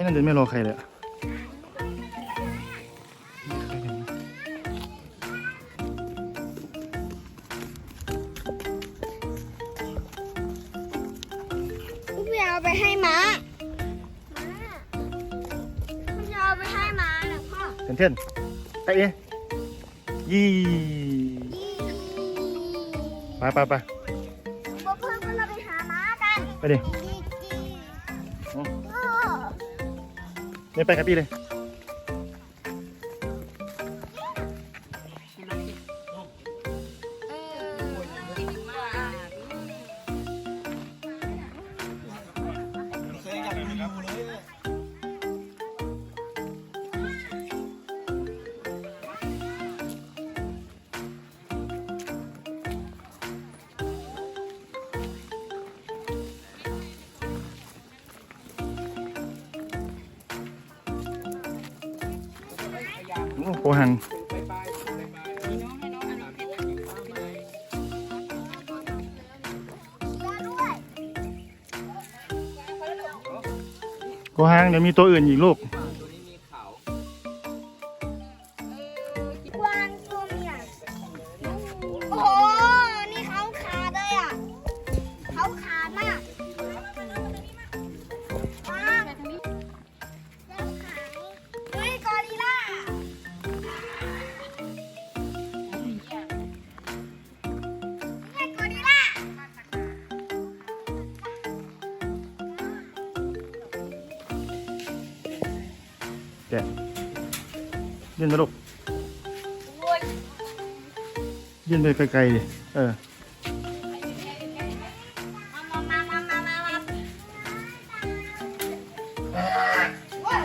อ้นั่นเดินไม่รอใครเลยอะคุณจะเอาไปให้ม้าม้าคุณจะเอาไปให้ม้าเหรอพ่อเทนเทนไอ้เอ๊ะยี่ยี่ไปไปไป พวกเพื่อนก็เราไปหาม้ากัน ไปดิยี่ นี่ไปครับพี่เลย โอ้โหหังโกหังเดี๋ยวมีตัวอื่นอีกลูก แกะยื่นมาลูกโอ้ยยื่นไปไกลๆดิเออมามามามามามาโอ้ย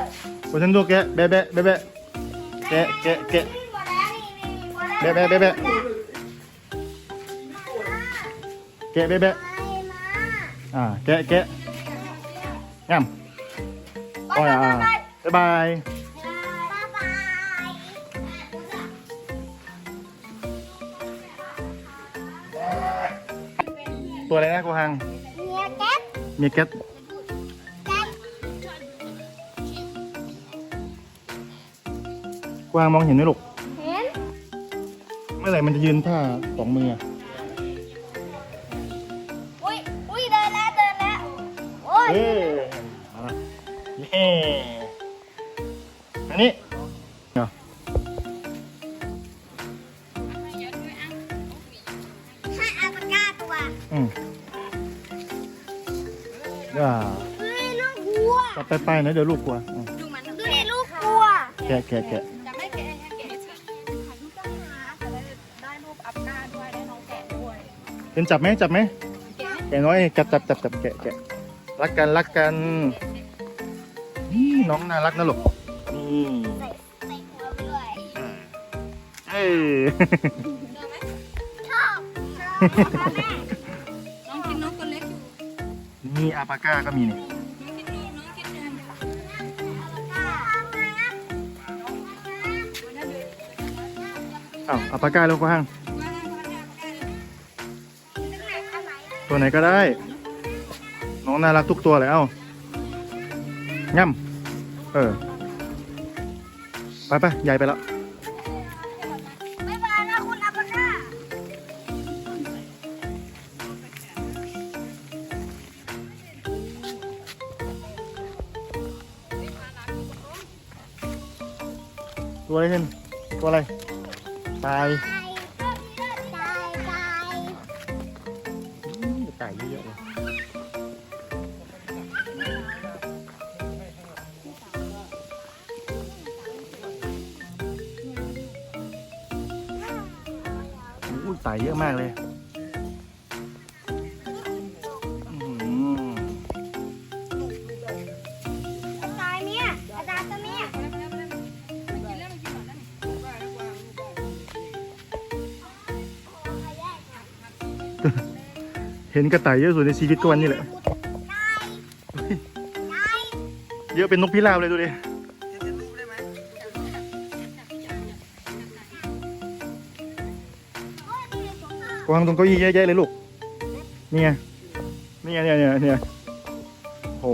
โอ้ฉันดูแกะแบะแบะแบะแบะแกะแกะแกะนี่หมดแล้วนี่นี่หมดแล้วแบะแบะแบะแบะแกะแบะแบะไปมาอ่าแกะแกะง่ำไปโอ้ยไปอ่าไปบ๊ายบาย ตัวอะไรนะโกหังเมียแก๊สเมียแกะแก๊สโกหังมองเห็นไหมลูก เห็น เมื่อไหร่มันจะยืนท่าสองมืออะ ไปไปนะเดี๋ยวลูกกลัวอืมดูดิลูกวัวแกะแกะแกะจะไม่แกะให้แกะเฉยถ่ายรูปต้องหาจะได้ได้รูปอัพหน้าด้วยได้น้องแกะด้วยเป็นจับไหมจับไหมแกะแกะน้อยจับจับจับจับแกะแกะรักกันรักกันนี่น้องน่ารักนะลูกนี่ใส่ใส่หัวไปด้วยเอ้ยชอบชอบค่ะแม่น้องกินน้องตัวเล็กอยู่ นี่อาปาก้าก็มีนี่น้องกินน อ้าวอาปาก้าลูกก็ห้างตัวไหนก็ได้ น้องน่ารักทุกตัวเลยเอ้าง่ำเออ ไปไปใหญ่ไปแล้วบ๊ายบานะคุณอาปากาตัวอะไรเห็นตัวอะไร ตายตายตายตายอืมไก่เยอะเลยอุ้ยไก่เยอะมากเลย เห็นกระต่ายเยอะสุดในชีวิตก็วันนี้แหละ เยอะเป็นนกพิราบเลยดูดิวางตรงเก้าอี้แย่ๆเลยลูก เนี่ย เนี่ยเนี่ยเนี่ยเนี่ยโห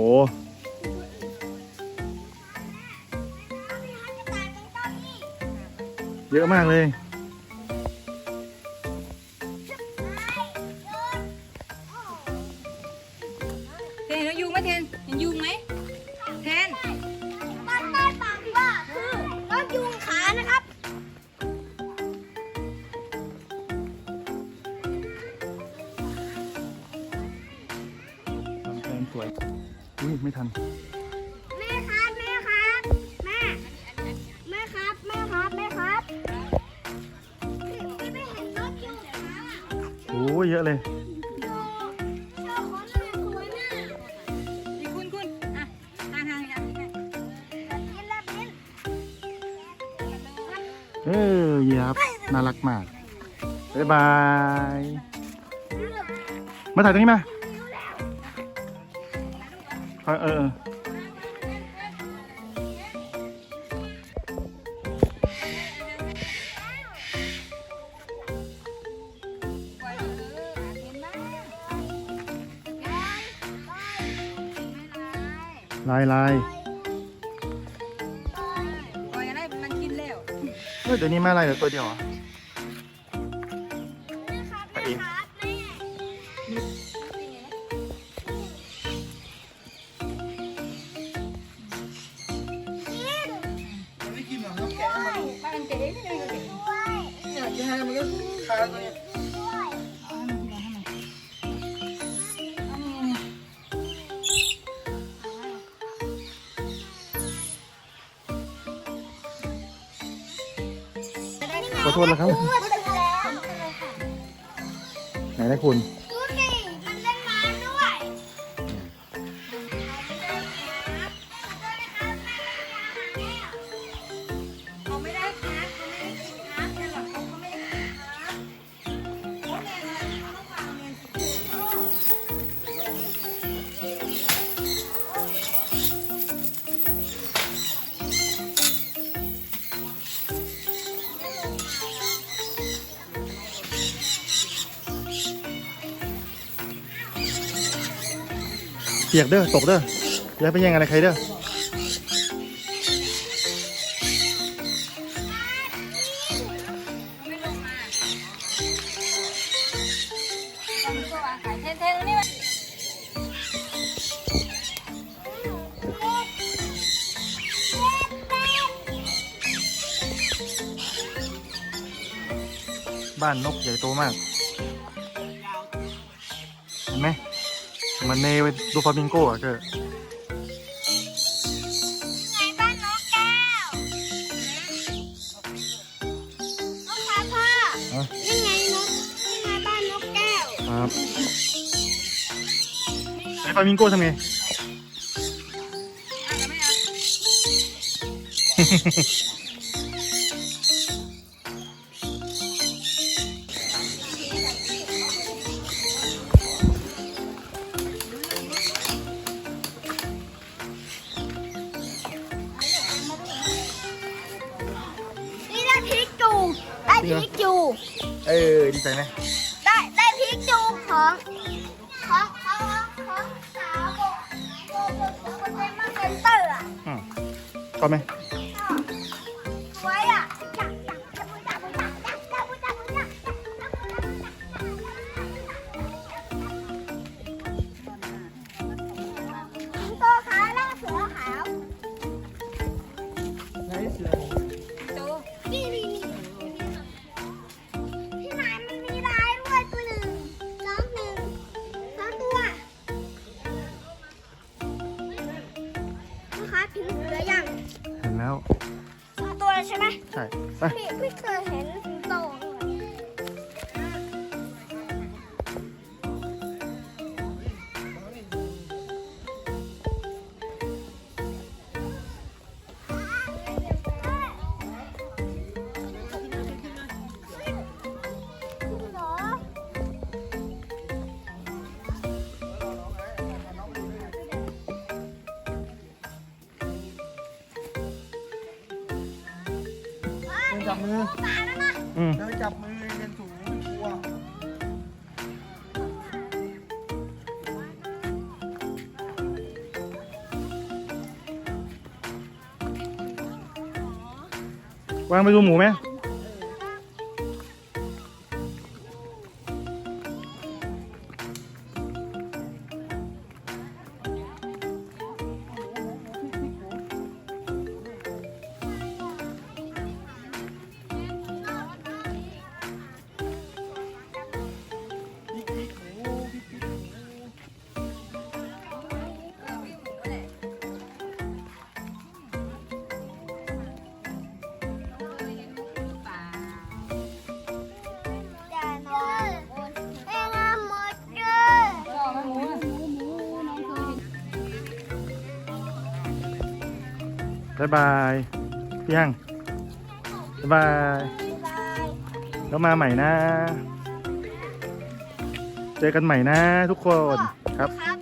เยอะมากเลย ไม่ทัน แม่ครับแม่ครับแม่แม่ครับแม่ครับแม่ครับพี่ไม่เห็นรถยุงขาโอ้ยเยอะเลยดูเจ้าของน่าสวยน่ะนี่คุณคุณอะทางทางอย่างนี้แบบนี้แบบนี้เออเยียบน่ารักมากบ๊ายบายมาถ่ายตรงนี้มาเอยเออลายลายปล่อยอะไรมันกินแล้วเฮ้ยเดี๋ยวนี้แม่อะไรเหลือตัวเดียวอะไปเอง แม่ ขอโทษแล้วครับพูดถึงแล้วไหนนะคุณ เปียกเด้อตกเด้ออย่าไปแย่งอะไรใครเด้อบ้านนกใหญ่โตมาก เห็นไหม เหมันเนไปดูฟลามิงโก้อะเกอไงบ้านนกแก้วนกขาพ่ออะนี่ไงนกนี่ไงบ้านนกแก้วครับไอ้ฟลามิงโก้ทำไง อะแล้วไม่เอา พริกจูเออดีใจไหมได้ได้พริกจูของของของของสาวโบโบโบโบเซมาเซ็นเตอร์อะอืมชอบไหม ใช่ไหมใช่ไป ไม่ไม่เคยเห็นสิงโตเนจับมือตายแล้วนะอืมเดินจับมือเรียนสูงกลัววางไปดูหมูไหม บ๊ายบายพี่ยังบ๊ายบายบ๊ายบายแล้วมาใหม่นะ เจอกันใหม่นะทุกคนครับครับ